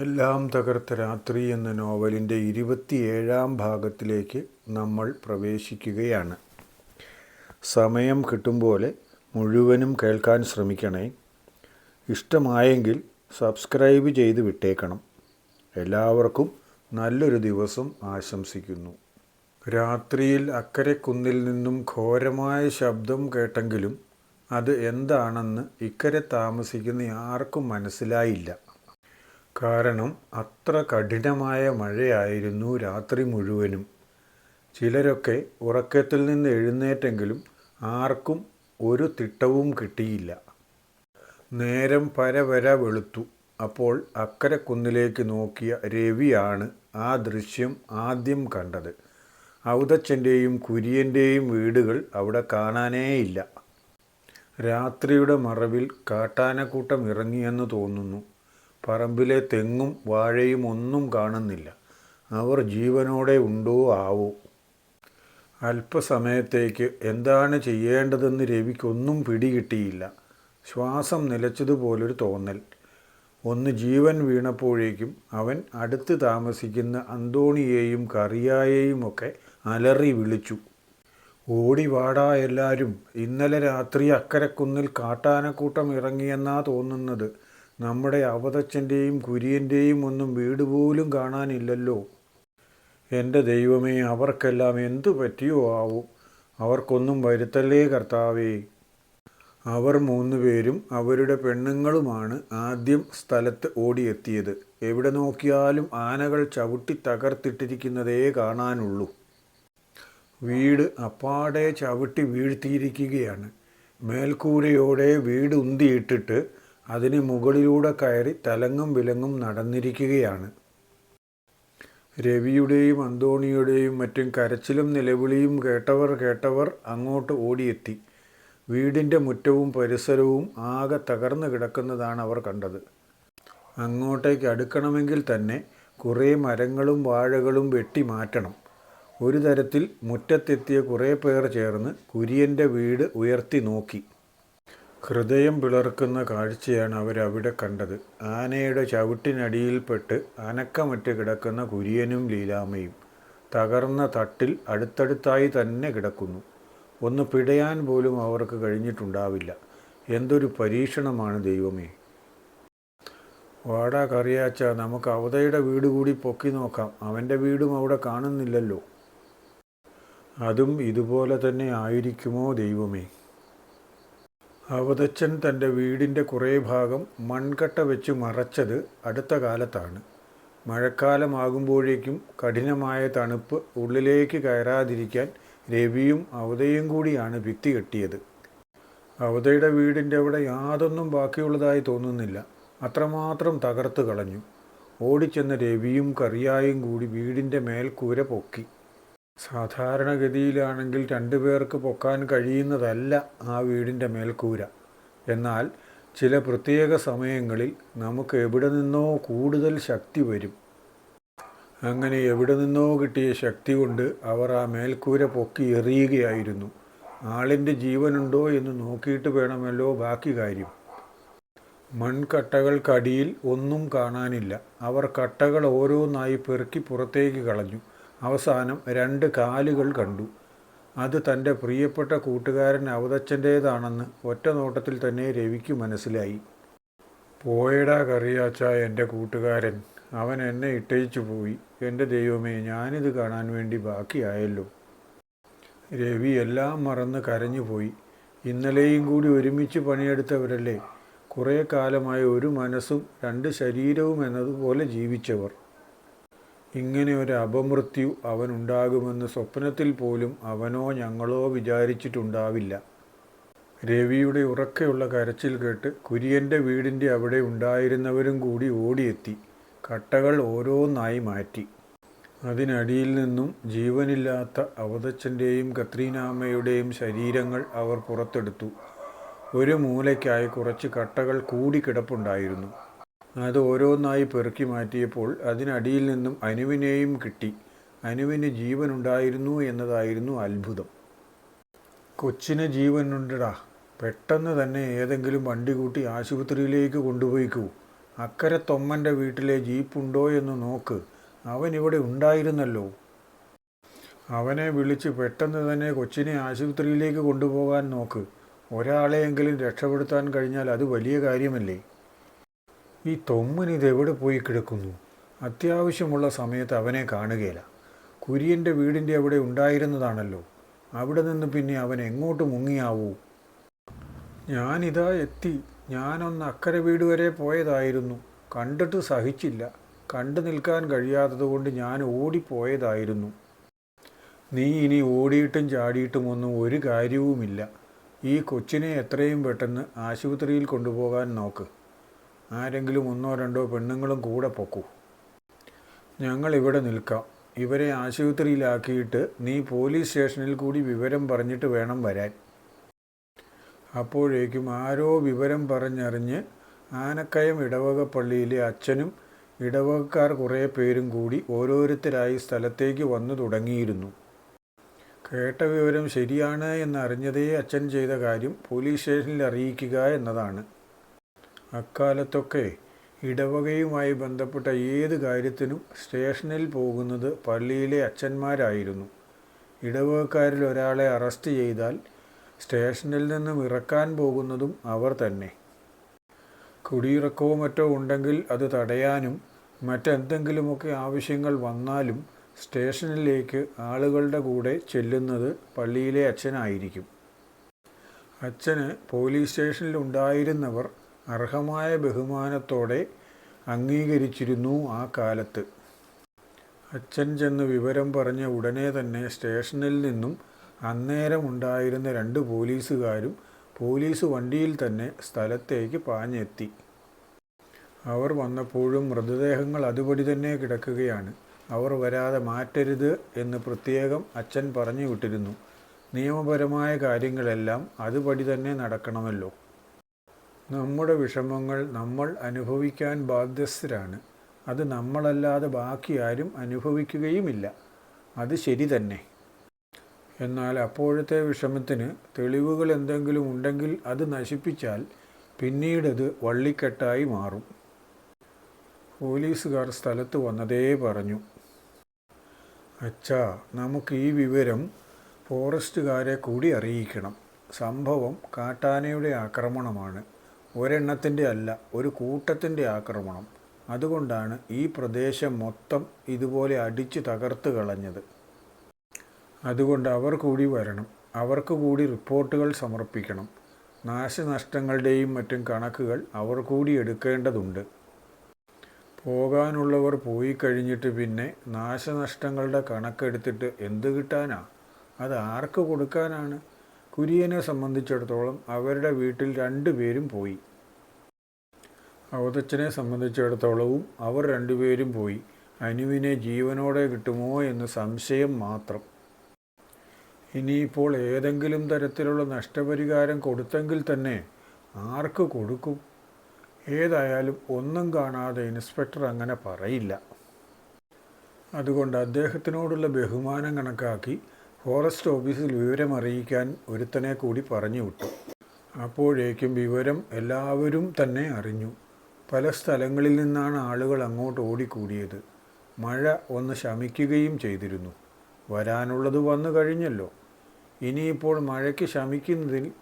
എല്ലാം തകർത്ത രാത്രി എന്ന നോവലിന്റെ ഇരുപത്തിയേഴാം ഭാഗത്തിലേക്ക് നമ്മൾ പ്രവേശിക്കുകയാണ്. സമയം കിട്ടും പോലെ മുഴുവനും കേൾക്കാൻ ശ്രമിക്കണേ. ഇഷ്ടമായെങ്കിൽ സബ്സ്ക്രൈബ് ചെയ്ത് വിട്ടേക്കണം. എല്ലാവർക്കും നല്ലൊരു ദിവസം ആശംസിക്കുന്നു. രാത്രിയിൽ അക്കരെ കുന്നിൽ നിന്നും ഘോരമായ ശബ്ദം കേട്ടെങ്കിലും അത് എന്താണെന്ന് ഇക്കരെ താമസിക്കുന്ന ആർക്കും മനസ്സിലായില്ല. കാരണം അത്ര കഠിനമായ മഴയായിരുന്നു രാത്രി മുഴുവനും. ചിലരൊക്കെ ഉറക്കത്തിൽ നിന്ന് എഴുന്നേറ്റെങ്കിലും ആർക്കും ഒരു തിട്ടവും കിട്ടിയില്ല. നേരം പരവര വെളുത്തു. അപ്പോൾ അക്കരെ കുന്നിലേക്ക് നോക്കിയ രവിയാണ് ആ ദൃശ്യം ആദ്യം കണ്ടത്. ഔതച്ചന്റെയും കുര്യന്റെയും വീടുകൾ അവിടെ കാണാനേയില്ല. രാത്രിയുടെ മറവിൽ കാട്ടാനക്കൂട്ടം ഇറങ്ങിയെന്ന് തോന്നുന്നു. പറമ്പിലെ തെങ്ങും വാഴയും ഒന്നും കാണുന്നില്ല. അവർ ജീവനോടെ ഉണ്ടോ ആവോ. അല്പസമയത്തേക്ക് എന്താണ് ചെയ്യേണ്ടതെന്ന് രവിക്കൊന്നും പിടികിട്ടിയില്ല. ശ്വാസം നിലച്ചതുപോലൊരു തോന്നൽ. ഒന്ന് ജീവൻ വീണപ്പോഴേക്കും അവൻ അടുത്ത് താമസിക്കുന്ന അന്തോണിയെയും കറിയായെയും ഒക്കെ അലറി വിളിച്ചു. ഓടി വാടാ എല്ലാവരും ഇന്നലെ രാത്രി അക്കരക്കുന്നിൽ കാട്ടാനക്കൂട്ടം ഇറങ്ങിയെന്നാ തോന്നുന്നത്. നമ്മുടെ അവതച്ചന്റെയും കുര്യന്റെയും ഒന്നും വീട് പോലും കാണാനില്ലല്ലോ. എന്റെ ദൈവമേ അവർക്കെല്ലാം എന്തു പറ്റിയോ ആവും. അവർക്കൊന്നും വരുത്തല്ലേ കർത്താവേ. അവർ മൂന്നുപേരും അവരുടെ പെണ്ണുങ്ങളുമാണ് ആദ്യം സ്ഥലത്ത് ഓടിയെത്തിയത്. എവിടെ നോക്കിയാലും ആനകൾ ചവിട്ടി തകർത്തിട്ടിരിക്കുന്നതേ കാണാനുള്ളൂ. വീട് അപ്പാടെ ചവിട്ടി വീഴ്ത്തിയിരിക്കുകയാണ്. മേൽക്കൂരയോടെ വീട് ഉന്തിയിട്ടിട്ട് അതിന് മുകളിലൂടെ കയറി തലങ്ങും വിലങ്ങും നടന്നിരിക്കുകയാണ്. രവിയുടെയും അന്തോണിയുടെയും മറ്റും കരച്ചിലും നിലവിളിയും കേട്ടവർ കേട്ടവർ അങ്ങോട്ട് ഓടിയെത്തി. വീടിന്റെ മുറ്റവും പരിസരവും ആകെ തകർന്നു കിടക്കുന്നതാണ് അവർ കണ്ടത്. അങ്ങോട്ടേക്ക് അടുക്കണമെങ്കിൽ തന്നെ കുറേ മരങ്ങളും വാഴകളും വെട്ടി മാറ്റണം. ഒരു തരത്തിൽ മുറ്റത്തെത്തിയ കുറേ പേർ ചേർന്ന് കുര്യന്റെ വീട് ഉയർത്തി നോക്കി. ഹൃദയം പിളർക്കുന്ന കാഴ്ചയാണ് അവരവിടെ കണ്ടത്. ആനയുടെ ചവിട്ടിനടിയിൽപ്പെട്ട് അനക്കമറ്റ് കിടക്കുന്ന കുര്യനും ലീലാമയും തകർന്ന തട്ടിൽ അടുത്തടുത്തായി തന്നെ കിടക്കുന്നു. ഒന്ന് പിടയാൻ പോലും അവർക്ക് കഴിഞ്ഞിട്ടുണ്ടാവില്ല. എന്തൊരു പരീക്ഷണമാണ് ദൈവമേ. വാടാ കറിയാച്ച നമുക്ക് അവതയുടെ വീട് കൂടി പൊക്കി നോക്കാം. അവന്റെ വീടും അവിടെ കാണുന്നില്ലല്ലോ. അതും ഇതുപോലെ തന്നെ ആയിരിക്കുമോ ദൈവമേ? അവതച്ചൻ തന്റെ വീടിന്റെ കുറേ ഭാഗം മൺകട്ട വെച്ച് മറച്ചത് അടുത്ത കാലത്താണ്. മഴക്കാലമാകുമ്പോഴേക്കും കഠിനമായ തണുപ്പ് ഉള്ളിലേക്ക് കയറാതിരിക്കാൻ രവിയും അവതയും കൂടിയാണ് ഭിത്തി കെട്ടിയത്. അവതയുടെ വീടിന്റെ അവിടെ യാതൊന്നും ബാക്കിയുള്ളതായി തോന്നുന്നില്ല. അത്രമാത്രം തകർത്ത് കളഞ്ഞു. ഓടിച്ചെന്ന രവിയും കറിയായും കൂടി വീടിന്റെ മേൽക്കൂര പൊക്കി. സാധാരണഗതിയിലാണെങ്കിൽ രണ്ടു പേർക്ക് പൊക്കാൻ കഴിയുന്നതല്ല ആ വീടിന്റെ മേൽക്കൂര. എന്നാൽ ചില പ്രത്യേക സമയങ്ങളിൽ നമുക്ക് എവിടെ നിന്നോ കൂടുതൽ ശക്തി വരും. അങ്ങനെ എവിടെ നിന്നോ കിട്ടിയ ശക്തി കൊണ്ട് അവർ ആ മേൽക്കൂര പൊക്കി എറിയുകയായിരുന്നു. ആളിന്റെ ജീവനുണ്ടോ എന്ന് നോക്കിയിട്ട് വേണമല്ലോ ബാക്കി കാര്യം. മൺകട്ടകൾക്കടിയിൽ ഒന്നും കാണാനില്ല. അവർ കട്ടകൾ ഓരോന്നായി പെറുക്കി പുറത്തേക്ക് കളഞ്ഞു. അവസാനം രണ്ട് കാലുകൾ കണ്ടു. അത് തന്റെ പ്രിയപ്പെട്ട കൂട്ടുകാരൻ അവതച്ചന്റേതാണെന്ന് ഒറ്റ നോട്ടത്തിൽ തന്നെ രവിക്ക് മനസ്സിലായി. പോയടാ കറിയാച്ച എന്റെ കൂട്ടുകാരൻ. അവൻ എന്നെ ഇട്ടയിച്ചു പോയി. എന്റെ ദൈവമേ ഞാനിത് കാണാൻ വേണ്ടി ബാക്കിയായല്ലോ. രവി എല്ലാം മറന്ന് കരഞ്ഞുപോയി ഇന്നലെയും കൂടി ഒരുമിച്ച് പണിയെടുത്തവരല്ലേ? കുറേ കാലമായി ഒരു മനസ്സും രണ്ട് ശരീരവും എന്നതുപോലെ ജീവിച്ചവർ. ഇങ്ങനെ ഒരു അപമൃത്യു അവനുണ്ടാകുമെന്ന് സ്വപ്നത്തിൽ പോലും അവനോ ഞങ്ങളോ വിചാരിച്ചിട്ടുണ്ടാവില്ല. രവിയുടെ ഉറക്കെയുള്ള കരച്ചിൽ കേട്ട് കുര്യന്റെ വീടിന്റെ അവിടെ ഉണ്ടായിരുന്നവരും കൂടി ഓടിയെത്തി. കട്ടകൾ ഓരോന്നായി മാറ്റി. അതിനടിയിൽ നിന്നും ജീവനില്ലാത്ത അവതച്ചന്റെയും കത്രീനാമ്മയുടെയും ശരീരങ്ങൾ അവർ പുറത്തെടുത്തു. ഒരു മൂലയ്ക്കായി കുറച്ച് കട്ടകൾ കൂടി കിടപ്പുണ്ടായിരുന്നു അത് ഓരോന്നായി പെറുക്കി മാറ്റിയപ്പോൾ അതിനടിയിൽ നിന്നും അനുവിനെയും കിട്ടി. അനുവിന് ജീവനുണ്ടായിരുന്നു എന്നതായിരുന്നു അത്ഭുതം. കൊച്ചിന് ജീവനുണ്ടടാ. പെട്ടെന്ന് തന്നെ ഏതെങ്കിലും വണ്ടി കൂട്ടി ആശുപത്രിയിലേക്ക് കൊണ്ടുപോയിക്കൂ. അക്കരെ തൊമ്മന്റെ വീട്ടിലെ ജീപ്പുണ്ടോ എന്ന് നോക്ക്. അവൻ ഇവിടെ ഉണ്ടായിരുന്നല്ലോ. അവനെ വിളിച്ച് പെട്ടെന്ന് തന്നെ കൊച്ചിനെ ആശുപത്രിയിലേക്ക് കൊണ്ടുപോകാൻ നോക്ക്. ഒരാളെയെങ്കിലും രക്ഷപ്പെടുത്താൻ കഴിഞ്ഞാൽ അത് വലിയ കാര്യമല്ലേ? ഈ തൊമ്മൻ ഇതെവിടെ പോയി കിടക്കുന്നു? അത്യാവശ്യമുള്ള സമയത്ത് അവനെ കാണുകയില്ല. കുര്യന്റെ വീടിന്റെ അവിടെ ഉണ്ടായിരുന്നതാണല്ലോ. അവിടെ നിന്ന് പിന്നെ അവൻ എങ്ങോട്ട് മുങ്ങിയാവൂ? ഞാനിതാ എത്തി. ഞാനൊന്ന് അക്കരെ വീട് വരെ പോയതായിരുന്നു. കണ്ടിട്ട് സഹിച്ചില്ല. കണ്ടു നിൽക്കാൻ കഴിയാത്തതുകൊണ്ട് ഞാൻ ഓടിപ്പോയതായിരുന്നു. നീ ഇനി ഓടിയിട്ടും ചാടിയിട്ടും ഒന്നും ഒരു കാര്യവുമില്ല. ഈ കൊച്ചിനെ എത്രയും പെട്ടെന്ന് ആശുപത്രിയിൽ കൊണ്ടുപോകാൻ നോക്ക്. ആരെങ്കിലും ഒന്നോ രണ്ടോ പെണ്ണുങ്ങളും കൂടെ പൊക്കൂ. ഞങ്ങൾ ഇവിടെ നിൽക്കാം. ഇവരെ ആശുപത്രിയിലാക്കിയിട്ട് നീ പോലീസ് സ്റ്റേഷനിൽ കൂടി വിവരം പറഞ്ഞിട്ട് വേണം വരാൻ. അപ്പോഴേക്കും ആരോ വിവരം പറഞ്ഞറിഞ്ഞ് ആനക്കയം ഇടവക പള്ളിയിലെ അച്ഛനും ഇടവകക്കാർ കുറേ പേരും കൂടി ഓരോരുത്തരായി സ്ഥലത്തേക്ക് വന്നു തുടങ്ങിയിരുന്നു. കേട്ട വിവരം ശരിയാണ് എന്നറിഞ്ഞതേ അച്ഛൻ ചെയ്ത കാര്യം പോലീസ് സ്റ്റേഷനിൽ അറിയിക്കുക എന്നതാണ്. അക്കാലത്തൊക്കെ ഇടവകയുമായി ബന്ധപ്പെട്ട ഏത് കാര്യത്തിനും സ്റ്റേഷനിൽ പോകുന്നത് പള്ളിയിലെ അച്ഛന്മാരായിരുന്നു. ഇടവകക്കാരിൽ ഒരാളെ അറസ്റ്റ് ചെയ്താൽ സ്റ്റേഷനിൽ നിന്നും ഇറക്കാൻ പോകുന്നതും അവർ തന്നെ. കുടിയിറക്കവോ മറ്റോ ഉണ്ടെങ്കിൽ അത് തടയാനും മറ്റെന്തെങ്കിലുമൊക്കെ ആവശ്യങ്ങൾ വന്നാലും സ്റ്റേഷനിലേക്ക് ആളുകളുടെ കൂടെ ചെല്ലുന്നത് പള്ളിയിലെ അച്ഛനായിരിക്കും. അച്ഛന് പോലീസ് സ്റ്റേഷനിൽ ഉണ്ടായിരുന്നവർ അർഹമായ ബഹുമാനത്തോടെ അംഗീകരിച്ചിരുന്നു ആ കാലത്ത്. അച്ഛൻ ചെന്ന് വിവരം പറഞ്ഞ ഉടനെ തന്നെ സ്റ്റേഷനിൽ നിന്നും അന്നേരം ഉണ്ടായിരുന്ന രണ്ട് പോലീസുകാരും പോലീസ് വണ്ടിയിൽ തന്നെ സ്ഥലത്തേക്ക് പാഞ്ഞെത്തി. അവർ വന്നപ്പോഴും മൃതദേഹങ്ങൾ അതുപടി തന്നെ കിടക്കുകയാണ്. അവർ വരാതെ മാറ്റരുത് എന്ന് പ്രത്യേകം അച്ഛൻ പറഞ്ഞു വിട്ടിരുന്നു. നിയമപരമായ കാര്യങ്ങളെല്ലാം അതുപടി തന്നെ നടക്കണമല്ലോ. നമ്മുടെ വിഷമങ്ങൾ നമ്മൾ അനുഭവിക്കാൻ ബാധ്യസ്ഥരാണ്. അത് നമ്മളല്ലാതെ ബാക്കി ആരും അനുഭവിക്കുകയുമില്ല. അത് ശരി തന്നെ. എന്നാൽ അപ്പോഴത്തെ വിഷമത്തിന് തെളിവുകൾ എന്തെങ്കിലും ഉണ്ടെങ്കിൽ അത് നശിപ്പിച്ചാൽ പിന്നീടത് വള്ളിക്കെട്ടായി മാറും. പോലീസുകാർ സ്ഥലത്ത് വന്നതേ പറഞ്ഞു. അച്ഛാ നമുക്ക് ഈ വിവരം ഫോറസ്റ്റുകാരെ കൂടി അറിയിക്കണം. സംഭവം കാട്ടാനയുടെ ആക്രമണമാണ്. ഒരെണ്ണത്തിന്റെ അല്ല ഒരു കൂട്ടത്തിന്റെ ആക്രമണം. അതുകൊണ്ടാണ് ഈ പ്രദേശം മൊത്തം ഇതുപോലെ അടിച്ചു തകർത്ത് കളഞ്ഞത്. അതുകൊണ്ട് അവർ കൂടി വരണം അവർക്ക് കൂടി റിപ്പോർട്ടുകൾ സമർപ്പിക്കണം. നാശനഷ്ടങ്ങളുടെയും മറ്റും കണക്കുകൾ അവർ കൂടി എടുക്കേണ്ടതുണ്ട്. പോകാനുള്ളവർ പോയി കഴിഞ്ഞിട്ട് പിന്നെ നാശനഷ്ടങ്ങളുടെ കണക്കെടുത്തിട്ട് എന്ത് കിട്ടാനാ? അത് ആർക്ക് കൊടുക്കാനാണ്? കുര്യനെ അവരുടെ വീട്ടിൽ രണ്ടുപേരും പോയി. അവതച്ചനെ സംബന്ധിച്ചിടത്തോളവും അവർ രണ്ടുപേരും പോയി. അനുവിനെ ജീവനോടെ കിട്ടുമോ എന്ന് സംശയം മാത്രം. ഇനിയിപ്പോൾ ഏതെങ്കിലും തരത്തിലുള്ള നഷ്ടപരിഹാരം കൊടുത്തെങ്കിൽ തന്നെ ആർക്ക് കൊടുക്കും? ഏതായാലും ഒന്നും കാണാതെ ഇൻസ്പെക്ടർ അങ്ങനെ പറയില്ല. അതുകൊണ്ട് അദ്ദേഹത്തിനോടുള്ള ബഹുമാനം കണക്കാക്കി ഫോറസ്റ്റ് ഓഫീസിൽ വിവരം അറിയിക്കാൻ ഒരുത്തനെ കൂടി പറഞ്ഞു വിട്ടു. അപ്പോഴേക്കും വിവരം എല്ലാവരും തന്നെ അറിഞ്ഞു. പല സ്ഥലങ്ങളിൽ നിന്നാണ് ആളുകൾ അങ്ങോട്ട് ഓടിക്കൂടിയത്. മഴ ഒന്ന് ശമിക്കുകയും ചെയ്തിരുന്നു. വരാനുള്ളത് വന്നു കഴിഞ്ഞല്ലോ. ഇനിയിപ്പോൾ മഴയ്ക്ക് ശമിക്കുന്നതിൽ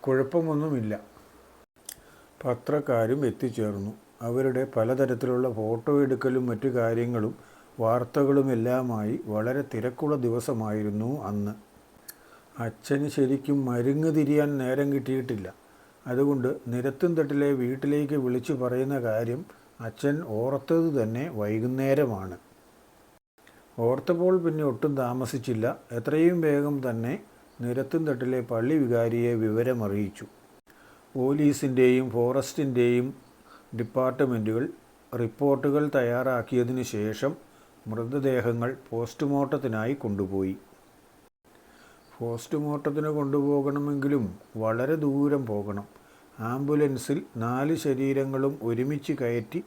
കുഴപ്പമൊന്നുമില്ല. പത്രക്കാരും എത്തിച്ചേർന്നു. അവരുടെ പലതരത്തിലുള്ള ഫോട്ടോ എടുക്കലും മറ്റു കാര്യങ്ങളും വാർത്തകളുമെല്ലാമായി വളരെ തിരക്കുള്ള ദിവസമായിരുന്നു അന്ന്. അച്ഛന് ശരിക്കും മരുങ്ങ് തിരിയാൻ നേരം കിട്ടിയിട്ടില്ല. അതുകൊണ്ട് നിരത്തും തട്ടിലെ വീട്ടിലേക്ക് വിളിച്ചു പറയുന്ന കാര്യം അച്ഛൻ ഓർത്തത് തന്നെ വൈകുന്നേരമാണ്. ഓർത്തപ്പോൾ പിന്നെ ഒട്ടും താമസിച്ചില്ല. എത്രയും വേഗം തന്നെ നിരത്തും തട്ടിലെ പള്ളി വികാരിയെ വിവരമറിയിച്ചു. പോലീസിന്റെയും ഫോറസ്റ്റിന്റെയും ഡിപ്പാർട്ട്മെന്റുകൾ റിപ്പോർട്ടുകൾ തയ്യാറാക്കിയതിനു ശേഷം മൃതദേഹങ്ങൾ പോസ്റ്റ്മോർട്ടത്തിനായി കൊണ്ടുപോയി. പോസ്റ്റ്മോർട്ടത്തിന് കൊണ്ടുപോകണമെങ്കിലും വളരെ ദൂരം പോകണം. ആംബുലൻസിൽ നാല് ശരീരങ്ങളും ഒരുമിച്ച് കയറ്റി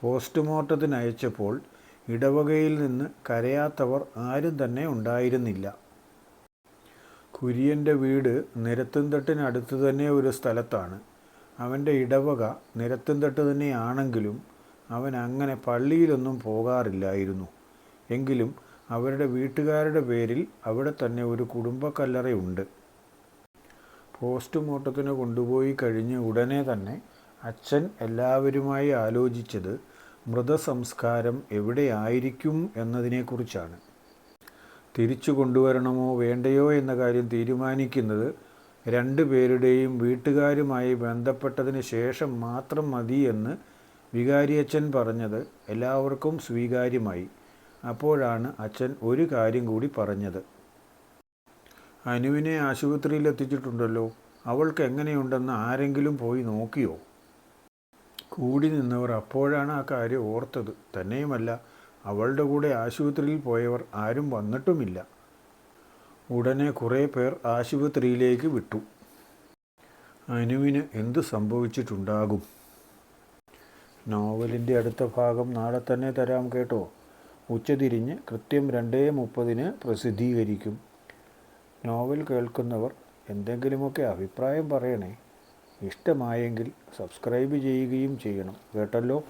പോസ്റ്റ്മോർട്ടത്തിന് അയച്ചപ്പോൾ ഇടവകയിൽ നിന്ന് കരയാത്തവർ ആരും തന്നെ ഉണ്ടായിരുന്നില്ല. കുര്യന്റെ വീട് നിരത്തുംതട്ടിനടുത്ത് തന്നെ ഒരു സ്ഥലത്താണ്. അവന്റെ ഇടവക നിരത്തുംതട്ട് തന്നെയാണെങ്കിലും അവൻ അങ്ങനെ പള്ളിയിലൊന്നും പോകാറില്ലായിരുന്നു. എങ്കിലും അവരുടെ വീട്ടുകാരുടെ പേരിൽ അവിടെ തന്നെ ഒരു കുടുംബക്കല്ലറയുണ്ട് പോസ്റ്റ്മോർട്ടത്തിന് കൊണ്ടുപോയി കഴിഞ്ഞ് ഉടനെ തന്നെ അച്ഛൻ എല്ലാവരുമായി ആലോചിച്ചത് മൃതസംസ്കാരം എവിടെയായിരിക്കും എന്നതിനെക്കുറിച്ചാണ്. തിരിച്ചു കൊണ്ടുവരണമോ വേണ്ടയോ എന്ന കാര്യം തീരുമാനിക്കുന്നത് രണ്ടു പേരുടെയും വീട്ടുകാരുമായി ബന്ധപ്പെട്ടതിന് ശേഷം മാത്രം മതി എന്ന് വികാരിയച്ഛൻ പറഞ്ഞത് എല്ലാവർക്കും സ്വീകാര്യമായി. അപ്പോഴാണ് അച്ഛൻ ഒരു കാര്യം കൂടി പറഞ്ഞത്. അനുവിനെ ആശുപത്രിയിൽ എത്തിച്ചിട്ടുണ്ടല്ലോ. അവൾക്ക് എങ്ങനെയുണ്ടെന്ന് ആരെങ്കിലും പോയി നോക്കിയോ? കൂടി നിന്നവർ അപ്പോഴാണ് ആ കാര്യം ഓർത്തത്. തന്നെയുമല്ല അവളുടെ കൂടെ ആശുപത്രിയിൽ പോയവർ ആരും വന്നിട്ടുമില്ല. ഉടനെ കുറേ പേർ ആശുപത്രിയിലേക്ക് വിട്ടു. അനുവിന് എന്ത് സംഭവിച്ചിട്ടുണ്ടാകും? നോവലിന്റെ അടുത്ത ഭാഗം നാളെ തന്നെ തരാം കേട്ടോ. ഉച്ചതിരിഞ്ഞ് കൃത്യം രണ്ടേ മുപ്പതിന് പ്രസിദ്ധീകരിക്കും. നോവൽ കേൾക്കുന്നവർ എന്തെങ്കിലുമൊക്കെ അഭിപ്രായം പറയണേ. ഇഷ്ടമായെങ്കിൽ സബ്സ്ക്രൈബ് ചെയ്യുകയും ചെയ്യണം കേട്ടല്ലോ.